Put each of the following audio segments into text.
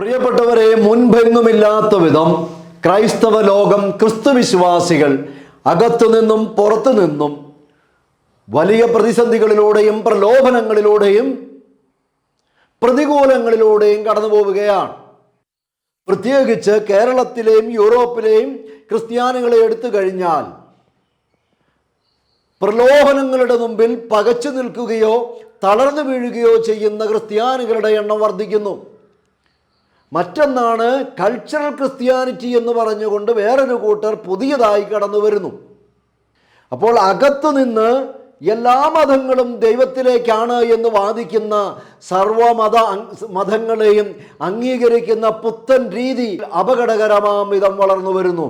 പ്രിയപ്പെട്ടവരെ മുൻപെങ്ങുമില്ലാത്ത വിധം ക്രൈസ്തവ ലോകം ക്രിസ്തുവിശ്വാസികൾ അകത്തു നിന്നും പുറത്തു നിന്നും വലിയ പ്രതിസന്ധികളിലൂടെയും പ്രലോഭനങ്ങളിലൂടെയും പ്രതികൂലങ്ങളിലൂടെയും കടന്നു പോവുകയാണ് പ്രത്യേകിച്ച് കേരളത്തിലെയും യൂറോപ്പിലെയും ക്രിസ്ത്യാനികളെ എടുത്തു കഴിഞ്ഞാൽ പ്രലോഭനങ്ങളുടെ മുമ്പിൽ പകച്ചു നിൽക്കുകയോ തളർന്നു വീഴുകയോ ചെയ്യുന്ന ക്രിസ്ത്യാനികളുടെ എണ്ണം വർദ്ധിക്കുന്നു. മറ്റൊന്നാണ് കൾച്ചറൽ ക്രിസ്ത്യാനിറ്റി എന്ന് പറഞ്ഞുകൊണ്ട് വേറൊരു കൂട്ടർ പുതിയതായി കടന്നു വരുന്നു. അപ്പോൾ അകത്തു നിന്ന് എല്ലാ മതങ്ങളും ദൈവത്തിലേക്കാണ് എന്ന് വാദിക്കുന്ന സർവമത മതങ്ങളെയും അംഗീകരിക്കുന്ന പുത്തൻ രീതി അപകടകരമാം വിധം വളർന്നു വരുന്നു.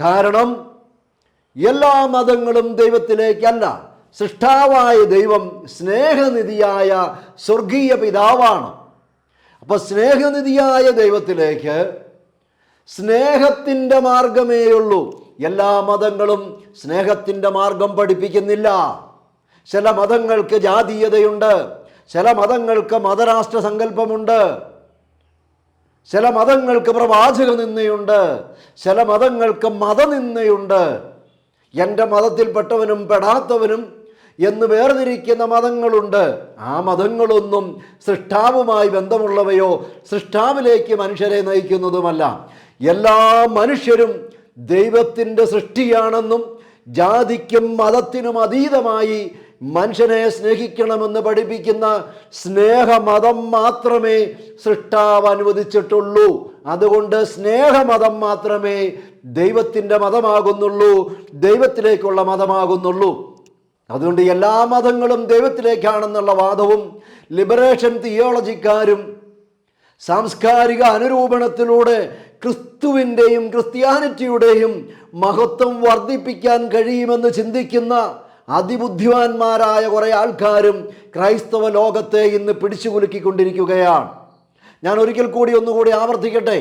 കാരണം എല്ലാ മതങ്ങളും ദൈവത്തിലേക്കല്ല. സൃഷ്ടാവായ ദൈവം സ്നേഹനിധിയായ സ്വർഗീയ പിതാവാണ്. അപ്പൊ സ്നേഹനിധിയായ ദൈവത്തിലേക്ക് സ്നേഹത്തിന്റെ മാർഗമേയുള്ളൂ. എല്ലാ മതങ്ങളും സ്നേഹത്തിന്റെ മാർഗം പഠിപ്പിക്കുന്നില്ല. ചില മതങ്ങൾക്ക് ജാതീയതയുണ്ട്. ചില മതങ്ങൾക്ക് മതരാഷ്ട്ര സങ്കല്പമുണ്ട്. ചില മതങ്ങൾക്ക് പ്രവാചക നിന്നയുണ്ട് ചില മതങ്ങൾക്ക് മതനിന്നയുണ്ട് എന്റെ മതത്തിൽപ്പെട്ടവനും പെടാത്തവനും എന്ന് വേർതിരിക്കുന്ന മതങ്ങളുണ്ട്. ആ മതങ്ങളൊന്നും സൃഷ്ടാവുമായി ബന്ധമുള്ളവയോ സൃഷ്ടാവിലേക്ക് മനുഷ്യരെ നയിക്കുന്നതുമല്ല. എല്ലാ മനുഷ്യരും ദൈവത്തിന്റെ സൃഷ്ടിയാണെന്നും ജാതിക്കും മതത്തിനും അതീതമായി മനുഷ്യനെ സ്നേഹിക്കണമെന്ന് പഠിപ്പിക്കുന്ന സ്നേഹമതം മാത്രമേ സൃഷ്ടാവ് അനുവദിച്ചിട്ടുള്ളൂ. അതുകൊണ്ട് സ്നേഹമതം മാത്രമേ ദൈവത്തിന്റെ മതമാകുന്നുള്ളൂ ദൈവത്തിലേക്കുള്ള മതമാകുന്നുള്ളൂ. അതുകൊണ്ട് എല്ലാ മതങ്ങളും ദൈവത്തിലേക്കാണെന്നുള്ള വാദവും ലിബറേഷൻ തിയോളജിക്കാരും സാംസ്കാരിക അനുരൂപണത്തിലൂടെ ക്രിസ്തുവിന്റെയും ക്രിസ്ത്യാനിറ്റിയുടെയും മഹത്വം വർദ്ധിപ്പിക്കാൻ കഴിയുമെന്ന് ചിന്തിക്കുന്ന അതിബുദ്ധിമാന്മാരായ കുറേ ആൾക്കാരും ക്രൈസ്തവ ലോകത്തെ ഇന്ന് പിടിച്ചുകുലുക്കിക്കൊണ്ടിരിക്കുകയാണ്. ഞാൻ ഒരിക്കൽ കൂടി ഒന്നുകൂടി ആവർത്തിക്കട്ടെ.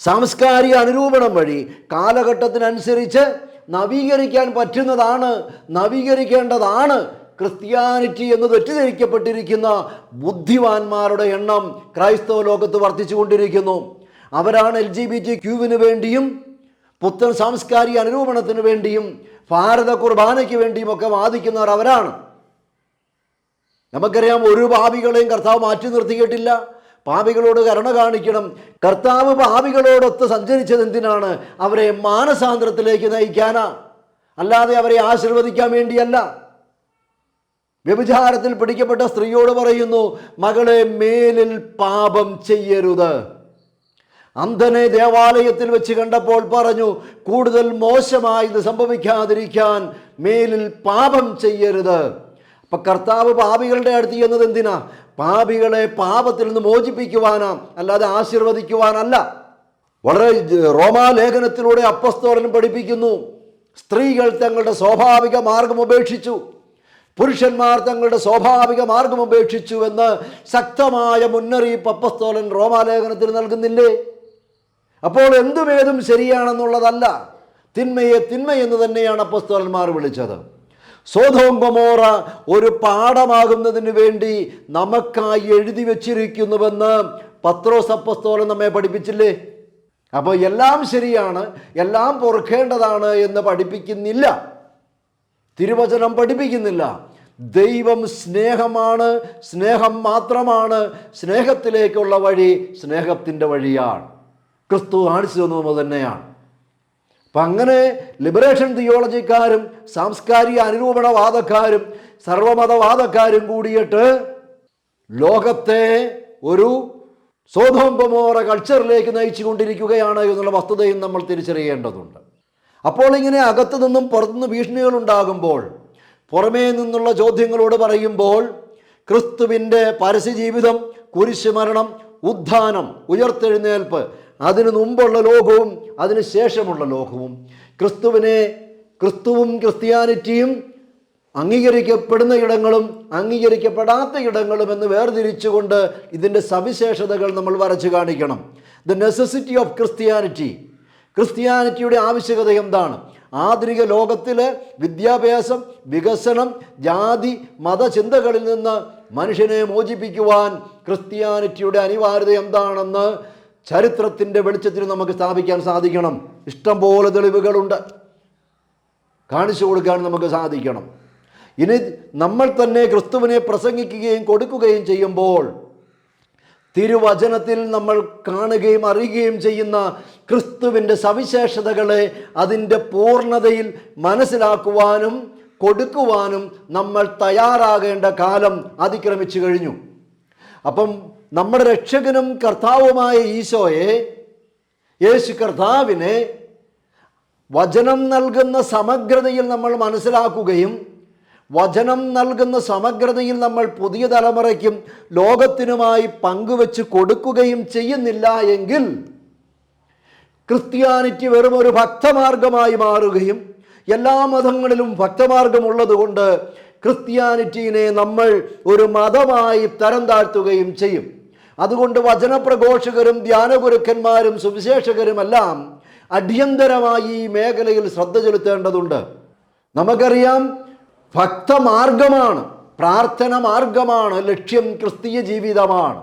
സാംസ്കാരിക അനുരൂപണം വഴി കാലഘട്ടത്തിനനുസരിച്ച് നവീകരിക്കാൻ പറ്റുന്നതാണ് നവീകരിക്കേണ്ടതാണ്. ക്രിസ്ത്യാനിറ്റി എന്ന് തെറ്റിദ്ധരിക്കപ്പെട്ടിരിക്കുന്ന ബുദ്ധിവാന്മാരുടെ എണ്ണം ക്രൈസ്തവ ലോകത്ത് വർദ്ധിച്ചുകൊണ്ടിരിക്കുന്നു. അവരാണ് എൽ ജി ബി ടി ക്യൂവിന് വേണ്ടിയും പുത്തൻ സാംസ്കാരിക അനുരൂപണത്തിന് വേണ്ടിയും ഭാരത കുർബാനയ്ക്ക് വേണ്ടിയും ഒക്കെ വാദിക്കുന്നവർ അവരാണ്. നമുക്കറിയാം ഒരു ഭാവികളെയും കർത്താവ് മാറ്റി നിർത്തിയിട്ടില്ല. പാപികളോട് കരുണ കാണിക്കണം. കർത്താവ് പാപികളോടൊത്ത് സഞ്ചരിച്ചത് എന്തിനാണ്? അവരെ മാനസാന്തരത്തിലേക്ക് നയിക്കാനാ. അല്ലാതെ അവരെ ആശീർവദിക്കാൻ വേണ്ടിയല്ല. വ്യഭിചാരത്തിൽ പിടിക്കപ്പെട്ട സ്ത്രീയോട് പറയുന്നു മകളെ മേലിൽ പാപം ചെയ്യരുത്. അന്ധനെ ദേവാലയത്തിൽ വെച്ച് കണ്ടപ്പോൾ പറഞ്ഞു കൂടുതൽ മോശമായി ഇത് സംഭവിക്കാതിരിക്കാൻ മേലിൽ പാപം ചെയ്യരുത്. അപ്പൊ കർത്താവ് പാപികളുടെ അടുത്ത് ചെന്നത് എന്തിനാ? പാപികളെ പാപത്തിൽ നിന്ന് മോചിപ്പിക്കുവാനാ അല്ലാതെ ആശീർവദിക്കുവാനല്ല. വളരെ റോമാലേഖനത്തിലൂടെ അപ്പസ്തോലൻ പഠിപ്പിക്കുന്നു. സ്ത്രീകൾ തങ്ങളുടെ സ്വാഭാവിക മാർഗം ഉപേക്ഷിച്ചു. പുരുഷന്മാർ തങ്ങളുടെ സ്വാഭാവിക മാർഗം ഉപേക്ഷിച്ചു എന്ന് ശക്തമായ മുന്നറിയിപ്പ് അപ്പസ്തോലൻ റോമാലേഖനത്തിൽ നൽകുന്നില്ലേ? അപ്പോൾ എന്തുമേതും ശരിയാണെന്നുള്ളതല്ല. തിന്മയെ തിന്മയെന്ന് തന്നെയാണ് അപ്പസ്തോലന്മാർ വിളിച്ചത്. ഗൊമോറ ഒരു പാഠമാകുന്നതിന് വേണ്ടി നമുക്കായി എഴുതി വച്ചിരിക്കുന്നുവെന്ന് പത്രോസ് അപ്പസ്തോലൻ നമ്മെ പഠിപ്പിച്ചില്ലേ? അപ്പോൾ എല്ലാം ശരിയാണ് എല്ലാം പൊറുക്കേണ്ടതാണ് എന്ന് പഠിപ്പിക്കുന്നില്ല. തിരുവചനം പഠിപ്പിക്കുന്നില്ല. ദൈവം സ്നേഹമാണ് സ്നേഹം മാത്രമാണ് സ്നേഹത്തിലേക്കുള്ള വഴി സ്നേഹത്തിന്റെ വഴിയാണ്. ക്രിസ്തു കാണിച്ചു തന്നത് തന്നെയാണ്. അപ്പം അങ്ങനെ ലിബറേഷൻ തിയോളജിക്കാരും സാംസ്കാരിക അനുരൂപണവാദക്കാരും സർവമതവാദക്കാരും കൂടിയിട്ട് ലോകത്തെ ഒരു സോതോമ്പമോറ കൾച്ചറിലേക്ക് നയിച്ചു കൊണ്ടിരിക്കുകയാണ് എന്നുള്ള വസ്തുതയും നമ്മൾ തിരിച്ചറിയേണ്ടതുണ്ട്. അപ്പോൾ ഇങ്ങനെ അകത്തു നിന്നും പുറത്തുനിന്ന് ഭീഷണികൾ ഉണ്ടാകുമ്പോൾ പുറമേ നിന്നുള്ള ചോദ്യങ്ങളോട് പറയുമ്പോൾ ക്രിസ്തുവിന്റെ പരസ്യജീവിതം കുരിശുമരണം ഉദ്ധാനം ഉയർത്തെഴുന്നേൽപ്പ് അതിനു മുമ്പുള്ള ലോകവും അതിനു ശേഷമുള്ള ലോകവും. ക്രിസ്തുവിനെ ക്രിസ്തുവും ക്രിസ്ത്യാനിറ്റിയും അംഗീകരിക്കപ്പെടുന്ന ഇടങ്ങളും അംഗീകരിക്കപ്പെടാത്ത ഇടങ്ങളും എന്ന് വേർതിരിച്ചുകൊണ്ട് ഇതിന്റെ സവിശേഷതകൾ നമ്മൾ വരച്ചു കാണിക്കണം. ദ നെസസിറ്റി ഓഫ് ക്രിസ്ത്യാനിറ്റി ക്രിസ്ത്യാനിറ്റിയുടെ ആവശ്യകത എന്താണ്? ആധുനിക ലോകത്തിൽ വിദ്യാഭ്യാസം വികസനം ജാതി മതചിന്തകളിൽ നിന്ന് മനുഷ്യനെ മോചിപ്പിക്കുവാൻ ക്രിസ്ത്യാനിറ്റിയുടെ അനിവാര്യത എന്താണെന്ന് ചരിത്രത്തിന്റെ വെളിച്ചത്തിൽ നമുക്ക് സ്ഥാപിക്കാൻ സാധിക്കണം. ഇഷ്ടംപോലെ തെളിവുകളുണ്ട്. കാണിച്ചു കൊടുക്കാൻ നമുക്ക് സാധിക്കണം. ഇനി നമ്മൾ തന്നെ ക്രിസ്തുവിനെ പ്രസംഗിക്കുകയും കൊടുക്കുകയും ചെയ്യുമ്പോൾ തിരുവചനത്തിൽ നമ്മൾ കാണുകയും അറിയുകയും ചെയ്യുന്ന ക്രിസ്തുവിന്റെ സവിശേഷതകളെ അതിന്റെ പൂർണതയിൽ മനസ്സിലാക്കുവാനും കൊടുക്കുവാനും നമ്മൾ തയ്യാറാകേണ്ട കാലം അതിക്രമിച്ചു കഴിഞ്ഞു. അപ്പം നമ്മുടെ രക്ഷകനും കർത്താവുമായ ഈശോയെ യേശു കർത്താവിനെ വചനം നൽകുന്ന സമഗ്രതയിൽ നമ്മൾ മനസ്സിലാക്കുകയും വചനം നൽകുന്ന സമഗ്രതയിൽ നമ്മൾ പുതിയ തലമുറയ്ക്കും ലോകത്തിനുമായി പങ്കുവെച്ച് കൊടുക്കുകയും ചെയ്യുന്നില്ല എങ്കിൽ ക്രിസ്ത്യാനിറ്റി വെറും ഒരു ഭക്തമാർഗമായി മാറുകയും എല്ലാ മതങ്ങളിലും ഭക്തമാർഗമുള്ളതുകൊണ്ട് ക്രിസ്ത്യാനിറ്റീനെ നമ്മൾ ഒരു മതമായി തരം താഴ്ത്തുകയും ചെയ്യും. അതുകൊണ്ട് വചനപ്രഘോഷകരും ധ്യാനഗുരുക്കന്മാരും സുവിശേഷകരുമെല്ലാം അടിയന്തരമായി ഈ മേഖലയിൽ ശ്രദ്ധ ചെലുത്തേണ്ടതുണ്ട്. നമുക്കറിയാം ഭക്തമാർഗമാണ് പ്രാർത്ഥന മാർഗമാണ് ലക്ഷ്യം ക്രിസ്തീയ ജീവിതമാണ്.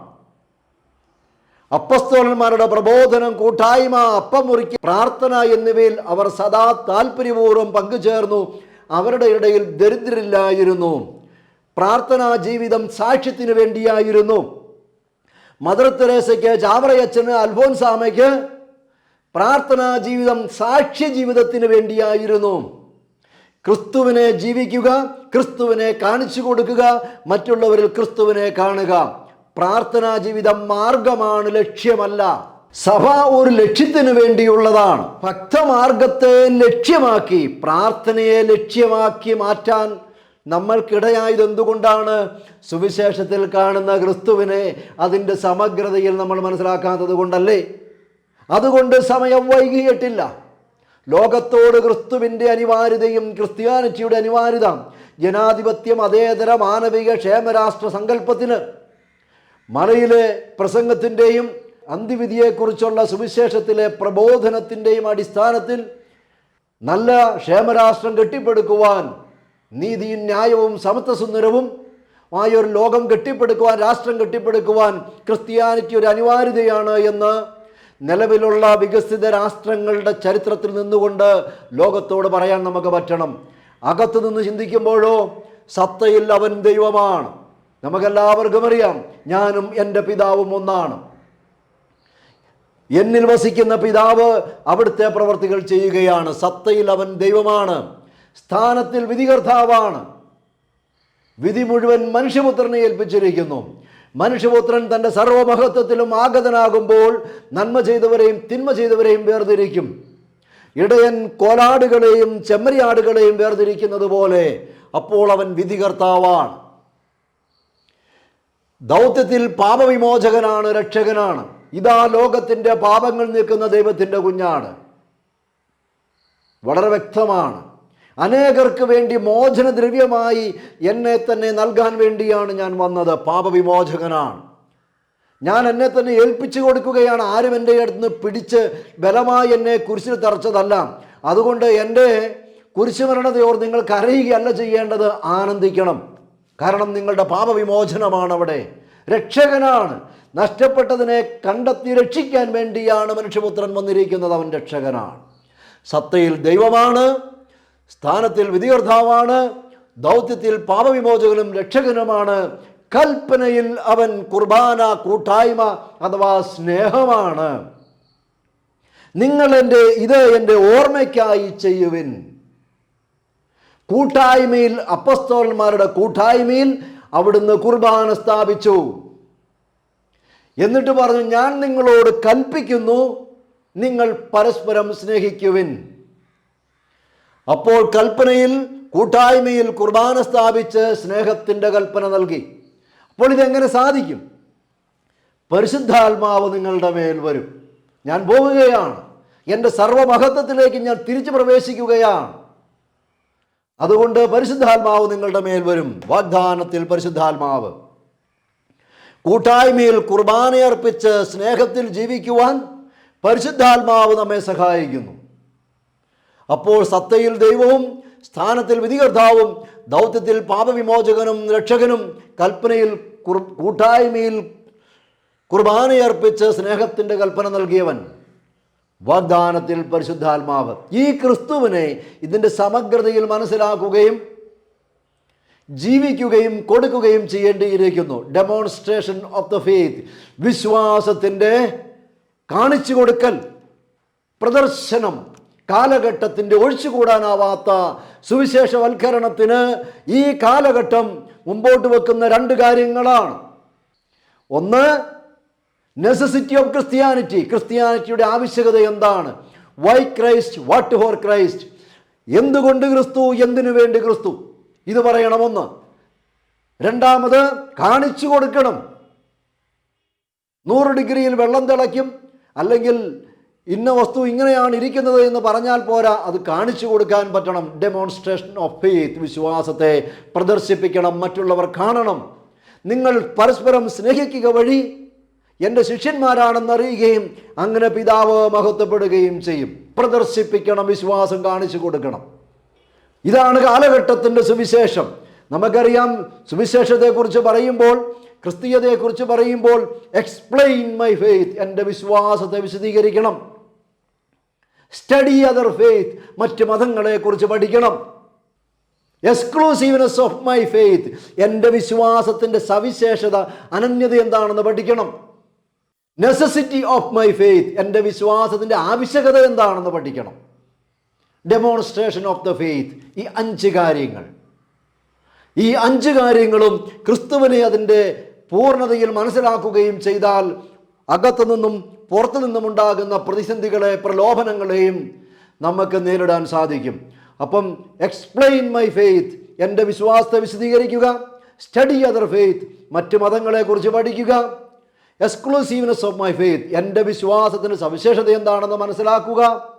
അപ്പസ്തോലന്മാരുടെ പ്രബോധനം കൂട്ടായ്മ അപ്പം മുറിക്കുക പ്രാർത്ഥന എന്നിവയിൽ അവർ സദാ താല്പര്യപൂർവം പങ്കുചേർന്നു. അവരുടെ ഇടയിൽ ദരിദ്രരില്ലായിരുന്നു. പ്രാർത്ഥനാ ജീവിതം സാക്ഷ്യത്തിന് വേണ്ടിയായിരുന്നു. മദർ തെരേസയ്ക്ക് ചാവറയച്ചന് അൽഫോൻസാമയ്ക്ക് പ്രാർത്ഥനാ ജീവിതം സാക്ഷ്യ ജീവിതത്തിന് വേണ്ടിയായിരുന്നു. ക്രിസ്തുവിനെ ജീവിക്കുക ക്രിസ്തുവിനെ കാണിച്ചു കൊടുക്കുക മറ്റുള്ളവരിൽ ക്രിസ്തുവിനെ കാണുക. പ്രാർത്ഥനാ ജീവിതം മാർഗമാണ് ലക്ഷ്യമല്ല. സഭ ഒരു ലക്ഷ്യത്തിന് വേണ്ടിയുള്ളതാണ്. ഭക്തമാർഗത്തെ ലക്ഷ്യമാക്കി പ്രാർത്ഥനയെ ലക്ഷ്യമാക്കി മാറ്റാൻ നമ്മൾക്കിടയായത് എന്തുകൊണ്ടാണ്? സുവിശേഷത്തിൽ കാണുന്ന ക്രിസ്തുവിനെ അതിന്റെ സമഗ്രതയിൽ നമ്മൾ മനസ്സിലാക്കാത്തത് കൊണ്ടല്ലേ? അതുകൊണ്ട് സമയം വൈകിയിട്ടില്ല. ലോകത്തോട് ക്രിസ്തുവിന്റെ അനിവാര്യതയും ക്രിസ്ത്യാനിറ്റിയുടെ അനിവാര്യത ജനാധിപത്യം അതേതര മാനവിക ക്ഷേമരാഷ്ട്ര സങ്കല്പത്തിന് മറയിലെ പ്രസംഗത്തിന്റെയും അന്തിവിധിയെക്കുറിച്ചുള്ള സുവിശേഷത്തിലെ പ്രബോധനത്തിന്റെയും അടിസ്ഥാനത്തിൽ നല്ല ക്ഷേമരാഷ്ട്രം കെട്ടിപ്പടുക്കുവാൻ നീതിയും ന്യായവും സമത്വസുന്ദരവും ആയൊരു ലോകം കെട്ടിപ്പടുക്കുവാൻ രാഷ്ട്രം കെട്ടിപ്പടുക്കുവാൻ ക്രിസ്ത്യാനിറ്റി ഒരു അനിവാര്യതയാണ് എന്ന് നിലവിലുള്ള വികസിത രാഷ്ട്രങ്ങളുടെ ചരിത്രത്തിൽ നിന്നുകൊണ്ട് ലോകത്തോട് പറയാൻ നമുക്ക് പറ്റണം. അകത്തു നിന്ന് ചിന്തിക്കുമ്പോഴോ സത്തയിൽ അവൻ ദൈവമാണ്. നമുക്കെല്ലാവർക്കും അറിയാം ഞാനും എന്റെ പിതാവും ഒന്നാണ്. എന്നിൽ വസിക്കുന്ന പിതാവ് അവിടുത്തെ പ്രവർത്തികൾ ചെയ്യുകയാണ്. സത്തയിൽ അവൻ ദൈവമാണ്. സ്ഥാനത്തിൽ വിധികർത്താവാണ്. വിധി മുഴുവൻ മനുഷ്യപുത്രനെ ഏൽപ്പിച്ചിരിക്കുന്നു. മനുഷ്യപുത്രൻ തന്റെ സർവമഹത്വത്തിലും ആഗതനാകുമ്പോൾ നന്മ ചെയ്തവരെയും തിന്മ ചെയ്തവരെയും വേർതിരിക്കും. ഇടയൻ കോലാടുകളെയും ചെമ്മരിയാടുകളെയും വേർതിരിക്കുന്നത് പോലെ അപ്പോൾ അവൻ വിധികർത്താവാണ്. ദൗത്യത്തിൽ പാപവിമോചകനാണ് രക്ഷകനാണ്. ഇതാ ലോകത്തിന്റെ പാപങ്ങൾ നിൽക്കുന്ന ദൈവത്തിന്റെ കുഞ്ഞാണ്. വളരെ വ്യക്തമാണ്. അനേകർക്ക് വേണ്ടി മോചന ദ്രവ്യമായി എന്നെ തന്നെ നൽകാൻ വേണ്ടിയാണ് ഞാൻ വന്നത്. പാപവിമോചകനാണ്. ഞാൻ എന്നെ തന്നെ ഏൽപ്പിച്ചു കൊടുക്കുകയാണ്. ആരും എന്റെ അടുത്ത് പിടിച്ച് ബലമായി എന്നെ കുരിശിൽ തറച്ചതല്ല. അതുകൊണ്ട് എന്റെ കുരിശുമരണതയോർ നിങ്ങൾ കരയുകയല്ല ചെയ്യേണ്ടത് ആനന്ദിക്കണം. കാരണം നിങ്ങളുടെ പാപവിമോചനമാണ് അവിടെ രക്ഷകനാണ്. നഷ്ടപ്പെട്ടതിനെ കണ്ടെത്തി രക്ഷിക്കാൻ വേണ്ടിയാണ് മനുഷ്യപുത്രൻ വന്നിരിക്കുന്നത്. അവൻ രക്ഷകനാണ്. സത്തയിൽ ദൈവമാണ് സ്ഥാനത്തിൽ വിധികർത്താവാണ് ദൗത്യത്തിൽ പാപവിമോചകനും രക്ഷകനുമാണ്. കൽപ്പനയിൽ അവൻ കുർബാന കൂട്ടായ്മ അഥവാ സ്നേഹമാണ്. നിങ്ങൾ എന്റെ ഇത് എന്റെ ഓർമ്മയ്ക്കായി ചെയ്യുവിൻ. കൂട്ടായ്മയിൽ അപ്പസ്തോലന്മാരുടെ കൂട്ടായ്മയിൽ അവിടുന്ന് കുർബാന സ്ഥാപിച്ചു. എന്നിട്ട് പറഞ്ഞു ഞാൻ നിങ്ങളോട് കൽപ്പിക്കുന്നു നിങ്ങൾ പരസ്പരം സ്നേഹിക്കുവിൻ. അപ്പോൾ കൽപ്പനയിൽ കൂട്ടായ്മയിൽ കുർബാന സ്ഥാപിച്ച് സ്നേഹത്തിന്റെ കൽപ്പന നൽകി. അപ്പോൾ ഇതെങ്ങനെ സാധിക്കും? പരിശുദ്ധാത്മാവ് നിങ്ങളുടെ മേൽ വരും. ഞാൻ പോവുകയാണ്. എന്റെ സർവമഹത്വത്തിലേക്ക് ഞാൻ തിരിച്ചു പ്രവേശിക്കുകയാണ്. അതുകൊണ്ട് പരിശുദ്ധാത്മാവ് നിങ്ങളുടെ മേൽ വരും. വാഗ്ദാനത്തിൽ പരിശുദ്ധാത്മാവ്. കൂട്ടായ്മയിൽ കുർബാനയർപ്പിച്ച് സ്നേഹത്തിൽ ജീവിക്കുവാൻ പരിശുദ്ധാത്മാവ് നമ്മെ സഹായിക്കുന്നു. അപ്പോൾ സത്തയിൽ ദൈവവും സ്ഥാനത്തിൽ വിധികർത്താവും ദൗത്യത്തിൽ പാപവിമോചകനും രക്ഷകനും കൽപ്പനയിൽ കൂട്ടായ്മയിൽ കുർബാനയർപ്പിച്ച് സ്നേഹത്തിന്റെ കൽപ്പന നൽകിയവൻ വാഗ്ദാനത്തിൽ പരിശുദ്ധാത്മാവ് ഈ ക്രിസ്തുവിനെ ഇതിന്റെ സമഗ്രതയിൽ മനസ്സിലാക്കുകയും ജീവിക്കുകയും കൊടുക്കുകയും ചെയ്യേണ്ടിയിരിക്കുന്നു. ഡെമോൺസ്ട്രേഷൻ ഓഫ് ദ ഫെയ്ത്ത് വിശ്വാസത്തിന്റെ കാണിച്ചു കൊടുക്കൽ പ്രദർശനം കാലഘട്ടത്തിന്റെ ഒഴിച്ചുകൂടാനാവാത്ത സുവിശേഷവൽക്കരണത്തിന് ഈ കാലഘട്ടം മുമ്പോട്ട് വെക്കുന്ന രണ്ട് കാര്യങ്ങളാണ്. ഒന്ന് നെസസിറ്റി ഓഫ് ക്രിസ്ത്യാനിറ്റി ക്രിസ്ത്യാനിറ്റിയുടെ ആവശ്യകത എന്താണ്? Why Christ what for Christ എന്തുകൊണ്ട് ക്രിസ്തു? എന്തിനു വേണ്ടി ക്രിസ്തു? ഇത് പറയണമെന്ന്. രണ്ടാമത് കാണിച്ചു കൊടുക്കണം. നൂറ് ഡിഗ്രിയിൽ വെള്ളം തിളയ്ക്കും. അല്ലെങ്കിൽ ഇന്ന വസ്തു ഇങ്ങനെയാണ് ഇരിക്കുന്നത് എന്ന് പറഞ്ഞാൽ പോരാ അത് കാണിച്ചു കൊടുക്കാൻ പറ്റണം. ഡെമോൺസ്ട്രേഷൻ ഓഫ് ഫെയ്ത്ത് വിശ്വാസത്തെ പ്രദർശിപ്പിക്കണം മറ്റുള്ളവർ കാണണം. നിങ്ങൾ പരസ്പരം സ്നേഹിക്കുക വഴി എന്റെ ശിഷ്യന്മാരാണെന്നറിയുകയും അങ്ങനെ പിതാവ് മഹത്വപ്പെടുകയും ചെയ്യും. പ്രദർശിപ്പിക്കണം വിശ്വാസം കാണിച്ചു കൊടുക്കണം. ഇതാണ് കാലഘട്ടത്തിന്റെ സുവിശേഷം. നമുക്കറിയാം സുവിശേഷത്തെക്കുറിച്ച് പറയുമ്പോൾ ക്രിസ്തീയതയെക്കുറിച്ച് പറയുമ്പോൾ എക്സ്പ്ലെയിൻ മൈ ഫെയ്ത്ത് എന്റെ വിശ്വാസത്തെ വിശദീകരിക്കണം. സ്റ്റഡി അതർ ഫെയ്ത്ത് മറ്റ് മതങ്ങളെക്കുറിച്ച് പഠിക്കണം. എക്സ്ക്ലൂസീവ്നെസ് ഓഫ് മൈ ഫെയ്ത്ത് എന്റെ വിശ്വാസത്തിന്റെ സവിശേഷത അനന്യത എന്താണെന്ന് പഠിക്കണം. നെസസിറ്റി ഓഫ് മൈ ഫെയ്ത്ത് എന്റെ വിശ്വാസത്തിന്റെ ആവശ്യകത എന്താണെന്ന് പഠിക്കണം. ഡെമോൺസ്ട്രേഷൻ ഓഫ് ദ ഫെയ്ത്ത് ഈ അഞ്ച് കാര്യങ്ങൾ. ഈ അഞ്ച് കാര്യങ്ങളും ക്രിസ്തുവിനെ അതിന്റെ പൂർണതയിൽ മനസ്സിലാക്കുകയും ചെയ്താൽ അകത്തു നിന്നും പുറത്തു നിന്നും ഉണ്ടാകുന്ന പ്രതിസന്ധികളെ പ്രലോഭനങ്ങളെയും നമുക്ക് നേരിടാൻ സാധിക്കും. അപ്പം എക്സ്പ്ലെയിൻ മൈ ഫെയ്ത്ത് എന്റെ വിശ്വാസത്തെ വിശദീകരിക്കുക. സ്റ്റഡി അതർ ഫെയ്ത്ത് മറ്റ് മതങ്ങളെക്കുറിച്ച് പഠിക്കുക. എക്സ്ക്ലൂസീവ്നെസ് ഓഫ് മൈ ഫെയ്ത്ത് എന്റെ വിശ്വാസത്തിന്റെ സവിശേഷത എന്താണെന്ന് മനസ്സിലാക്കുക.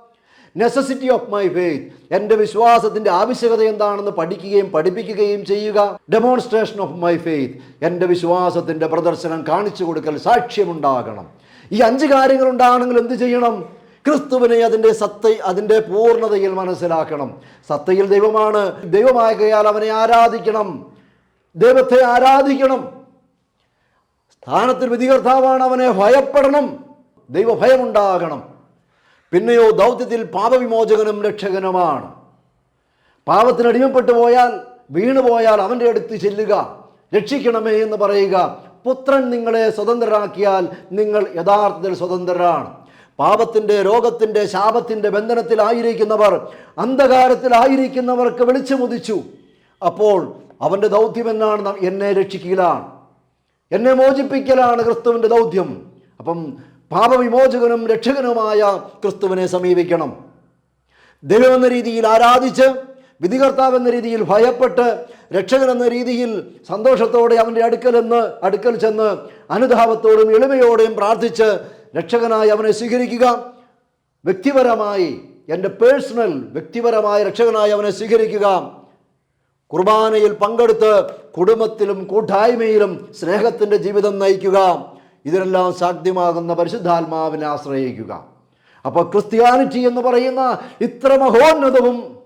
നെസസിറ്റി ഓഫ് മൈ ഫെയ്ത്ത് എന്റെ വിശ്വാസത്തിന്റെ ആവശ്യകത എന്താണെന്ന് പഠിക്കുകയും പഠിപ്പിക്കുകയും ചെയ്യുക. ഡെമോൺസ്ട്രേഷൻ ഓഫ് മൈ ഫെയ്ത്ത് എന്റെ വിശ്വാസത്തിന്റെ പ്രദർശനം കാണിച്ചു കൊടുക്കൽ സാക്ഷ്യമുണ്ടാകണം. ഈ അഞ്ച് കാര്യങ്ങൾ ഉണ്ടാകണമെങ്കിൽ എന്ത് ചെയ്യണം? ക്രിസ്തുവിനെ അതിന്റെ സത്ത അതിന്റെ പൂർണതയിൽ മനസ്സിലാക്കണം. സത്തയിൽ ദൈവമാണ്. ദൈവമാകയാൽ അവനെ ആരാധിക്കണം. ദൈവത്തെ ആരാധിക്കണം. സ്ഥാനത്തിൽ വിധികർത്താവാണ് അവനെ ഭയപ്പെടണം. ദൈവഭയമുണ്ടാകണം. പിന്നെയോ ദൗത്യത്തിൽ പാപവിമോചകനും രക്ഷകനുമാണ്. പാപത്തിന് അടിമപ്പെട്ടു പോയാൽ വീണുപോയാൽ അവന്റെ അടുത്ത് ചെല്ലുക. രക്ഷിക്കണമേ എന്ന് പറയുക. പുത്രൻ നിങ്ങളെ സ്വതന്ത്രരാക്കിയാൽ നിങ്ങൾ യഥാർത്ഥത്തിൽ സ്വതന്ത്രരാണ്. പാപത്തിന്റെ രോഗത്തിന്റെ ശാപത്തിന്റെ ബന്ധനത്തിലായിരിക്കുന്നവർ അന്ധകാരത്തിലായിരിക്കുന്നവർക്ക് വെളിച്ചമുദിച്ചു. അപ്പോൾ അവന്റെ ദൗത്യമെന്നാണ് എന്നെ രക്ഷിക്കലാണ്. എന്നെ മോചിപ്പിക്കലാണ് ക്രിസ്തുവിന്റെ ദൗത്യം. അപ്പം പാപവിമോചകനും രക്ഷകനുമായ ക്രിസ്തുവിനെ സമീപിക്കണം. ദൈവം എന്ന രീതിയിൽ ആരാധിച്ച് വിധികർത്താവ് എന്ന രീതിയിൽ ഭയപ്പെട്ട് രക്ഷകൻ എന്ന രീതിയിൽ സന്തോഷത്തോടെ അവന്റെ അടുക്കൽ എന്ന് അടുക്കൽ ചെന്ന് അനുതാപത്തോടും എളിമയോടെയും പ്രാർത്ഥിച്ച് രക്ഷകനായി അവനെ സ്വീകരിക്കുക. വ്യക്തിപരമായി എന്റെ പേഴ്സണൽ വ്യക്തിപരമായ രക്ഷകനായി അവനെ സ്വീകരിക്കുക. കുർബാനയിൽ പങ്കെടുത്ത് കുടുംബത്തിലും കൂട്ടായ്മയിലും സ്നേഹത്തിന്റെ ജീവിതം നയിക്കുക. ഇതിനെല്ലാം സാധ്യമാകുന്ന പരിശുദ്ധാത്മാവിനെ ആശ്രയിക്കുക. അപ്പോൾ ക്രിസ്ത്യാനിറ്റി എന്ന് പറയുന്ന ഇത്ര മഹോന്നതവും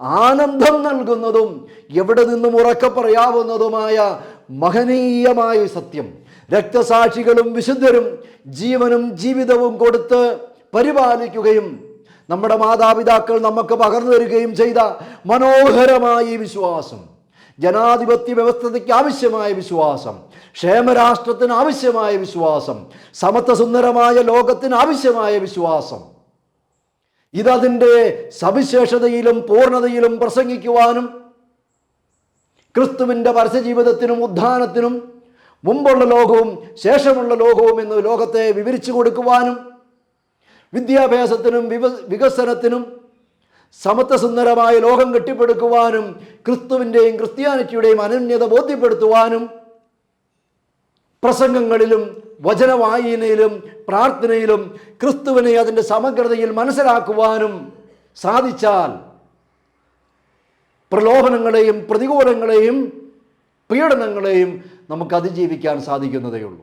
ആനന്ദം നൽകുന്നതും എവിടെ നിന്നും ഉറക്കെ പറയാവുന്നതുമായ മഹനീയമായ സത്യം. രക്തസാക്ഷികളും വിശുദ്ധരും ജീവനും ജീവിതവും കൊടുത്ത് പരിപാലിക്കുകയും നമ്മുടെ മാതാപിതാക്കൾ നമുക്ക് പകർന്നു തരികയും ചെയ്ത മനോഹരമായ ഈ വിശ്വാസം ജനാധിപത്യ വ്യവസ്ഥതയ്ക്ക് ആവശ്യമായ വിശ്വാസം ക്ഷേമരാഷ്ട്രത്തിന് ആവശ്യമായ വിശ്വാസം സമത്വസുന്ദരമായ ലോകത്തിന് ആവശ്യമായ വിശ്വാസം ഇതതിന്റെ സവിശേഷതയിലും പൂർണതയിലും പ്രസംഗിക്കുവാനും ക്രിസ്തുവിന്റെ പരസ്യജീവിതത്തിനും ഉദ്ധാനത്തിനും മുമ്പുള്ള ലോകവും ശേഷമുള്ള ലോകവും എന്ന് ലോകത്തെ വിവരിച്ചു കൊടുക്കുവാനും വിദ്യാഭ്യാസത്തിനും വികസനത്തിനും സമത്വസുന്ദരമായ ലോകം കെട്ടിപ്പടുക്കുവാനും ക്രിസ്തുവിന്റെയും ക്രിസ്ത്യാനിറ്റിയുടെയും അനന്യത ബോധ്യപ്പെടുത്തുവാനും പ്രസംഗങ്ങളിലും വചനവായനയിലും പ്രാർത്ഥനയിലും ക്രിസ്തുവിനെ അതിന്റെ സമഗ്രതയിൽ മനസ്സിലാക്കുവാനും സാധിച്ചാൽ പ്രലോഭനങ്ങളെയും പ്രതികൂലങ്ങളെയും പീഡനങ്ങളെയും നമുക്ക് അതിജീവിക്കാൻ സാധിക്കുന്നതേ ഉള്ളൂ